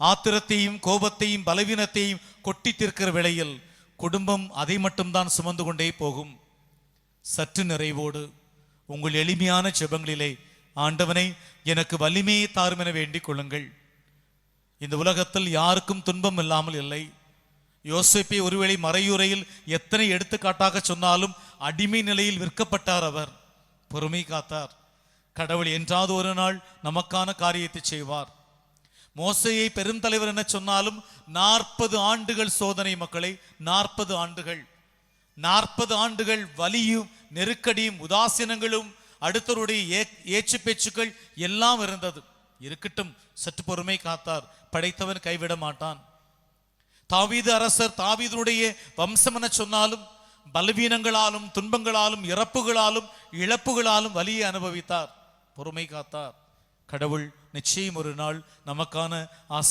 ஆத்திரத்தையும் கோபத்தையும் பலவீனத்தையும் கொட்டி தீர்க்கிற வேளையில் குடும்பம் அதை மட்டும்தான் சுமந்து கொண்டே போகும். சற்று நிறைவோடு உங்கள் எளிமையான ஜெபங்களிலே ஆண்டவனை எனக்கு வலிமையை தாரும் என வேண்டிக் கொள்ளுங்கள். இந்த உலகத்தில் யாருக்கும் துன்பம் இல்லாமல் இல்லை. யோசிப்பை ஒருவேளை மறையுறையில் எத்தனை எடுத்துக்காட்டாக சொன்னாலும் அடிமை நிலையில் விற்கப்பட்டார் அவர். பொறுமை காத்தார். கடவுள் என்றாவது ஒரு நாள் நமக்கான காரியத்தை செய்வார். மோசையை பெருந்தலைவர் என சொன்னாலும் நாற்பது ஆண்டுகள் சோதனை மக்களை நாற்பது ஆண்டுகள். நாற்பது ஆண்டுகள் வலியும் நெருக்கடியும் உதாசீனங்களும் அடுத்தவருடைய ஏ- ஏச்சு பேச்சுக்கள் எல்லாம் இருந்தது. இருக்கட்டும் சற்று பொறுமை காத்தார். படைத்தவன் கைவிட மாட்டான். தாவீது அரசர் தாவீதனுடைய வம்சம் என சொன்னாலும் பலவீனங்களாலும் துன்பங்களாலும் இறப்புகளாலும் இழப்புகளாலும் வலியை அனுபவித்தார். பொறுமை காத்தார். கடவுள் நிச்சயம் ஒரு நாள் நமக்கான ஆசை